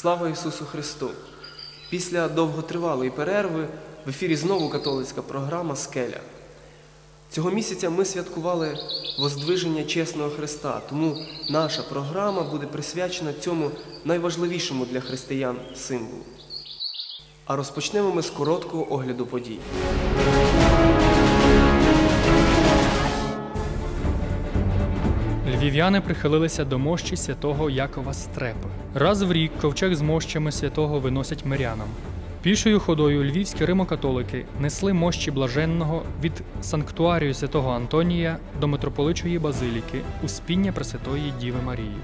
Слава Ісусу Христу! Після довготривалої перерви в ефірі знову католицька програма Скеля. Цього місяця ми святкували Воздвиження чесного Христа, тому наша програма буде присвячена цьому найважливішому для християн символу. А розпочнемо ми з короткого огляду подій. Львів'яни прихилилися до мощі святого Якова Стрепи. Раз в рік ковчег з мощами святого виносять мирянам. Пішою ходою львівські римокатолики несли мощі блаженного від санктуарію святого Антонія до митрополичої базиліки Успіння Пресвятої Діви Марії.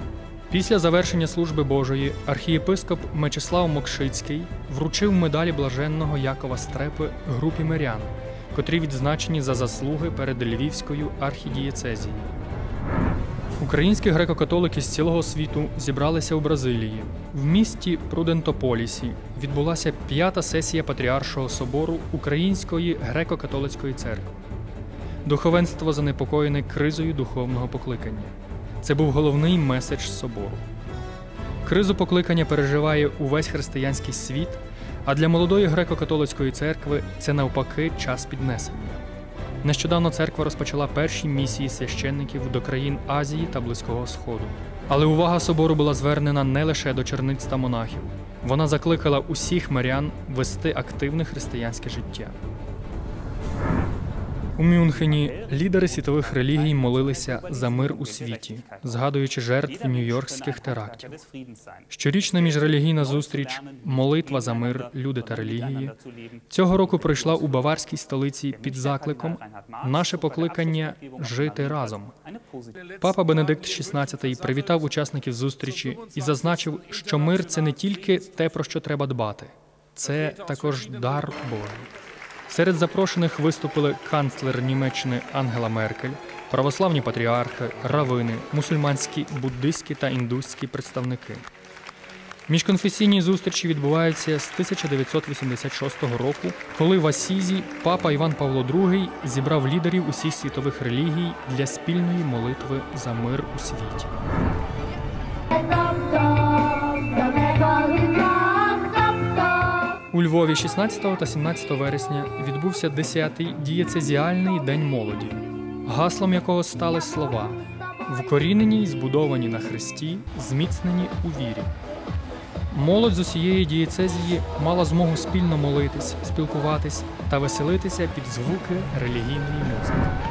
Після завершення служби Божої архієпископ Мечислав Мокшицький вручив медалі блаженного Якова Стрепи групі мирян, котрі відзначені за заслуги перед Львівською архідієцезією. Українські греко-католики з цілого світу зібралися у Бразилії. В місті Прудентополісі відбулася п'ята сесія Патріаршого собору Української греко-католицької церкви. Духовенство занепокоєне кризою духовного покликання. Це був головний меседж собору. Кризу покликання переживає увесь християнський світ, а для молодої греко-католицької церкви це навпаки час піднесення. Нещодавно церква розпочала перші місії священників до країн Азії та Близького Сходу. Але увага собору була звернена не лише до черниць та монахів. Вона закликала усіх мирян вести активне християнське життя. У Мюнхені лідери світових релігій молилися за мир у світі, згадуючи жертв нью-йоркських терактів. Щорічна міжрелігійна зустріч Молитва за мир, люди та релігії цього року пройшла у баварській столиці під закликом Наше покликання жити разом. Папа Бенедикт XVI привітав учасників зустрічі і зазначив, що мир це не тільки те, про що треба дбати, це також дар Божий. Серед запрошених виступили канцлер Німеччини Ангела Меркель, православні патріархи, равини, мусульманські, буддистські та індуські представники. Міжконфесійні зустрічі відбуваються з 1986 року, коли в Асізі папа Іван Павло II зібрав лідерів усіх світових релігій для спільної молитви за мир у світі. У Львові 16 та 17 вересня відбувся 10-й дієцезіальний день молоді, гаслом якого стали слова вкорінені й збудовані на Христі, зміцнені у вірі. Молодь з усієї дієцезії мала змогу спільно молитись, спілкуватись та веселитися під звуки релігійної музики.